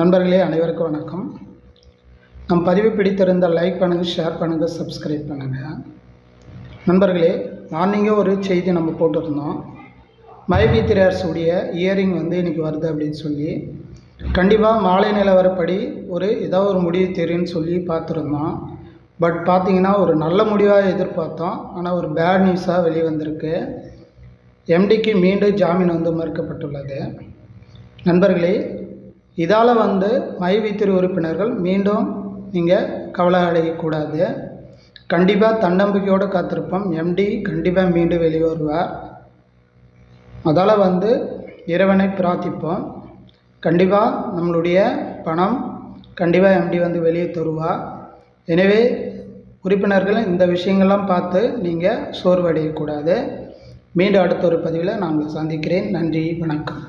நண்பர்களே அனைவருக்கும் வணக்கம். நம் பதிவு பிடித்திருந்த லைக் பண்ணுங்கள் ஷேர் பண்ணுங்கள் சப்ஸ்கிரைப் பண்ணுங்கள் நண்பர்களே மார்னிங்கே ஒரு செய்தி நம்ம போட்டிருந்தோம். மைவி இயரிங் வந்து இன்றைக்கி வருது அப்படின்னு சொல்லி கண்டிப்பாக மாலை நிலவரப்படி ஒரு ஏதோ ஒரு முடிவு தெரியும்னு சொல்லி பார்த்துருந்தோம். பட் பார்த்தீங்கன்னா ஒரு நல்ல முடிவாக எதிர்பார்த்தோம். ஆனால் ஒரு பேட் நியூஸாக வெளிவந்திருக்கு. எம்டிக்கு மீண்டும் ஜாமீன் வந்து மறுக்கப்பட்டுள்ளது. நண்பர்களே இதால் வந்து மைவித்திரு உறுப்பினர்கள் மீண்டும் நீங்கள் கவலை அடையக்கூடாது கண்டிப்பாக தன்னம்பிக்கையோடு காத்திருப்போம். எம்டி கண்டிப்பாக மீண்டும் வெளியே வருவார். அதால் வந்து இறைவனை பிரார்த்திப்போம். கண்டிப்பாக நம்மளுடைய பணம் கண்டிப்பாக எம்டி வந்து வெளியே தருவார். எனவே உறுப்பினர்கள் இந்த விஷயங்கள்லாம் பார்த்து நீங்கள் சோர்வடையக்கூடாது. மீண்டும் அடுத்த ஒரு பதிவில் நான் சந்திக்கிறேன். நன்றி வணக்கம்.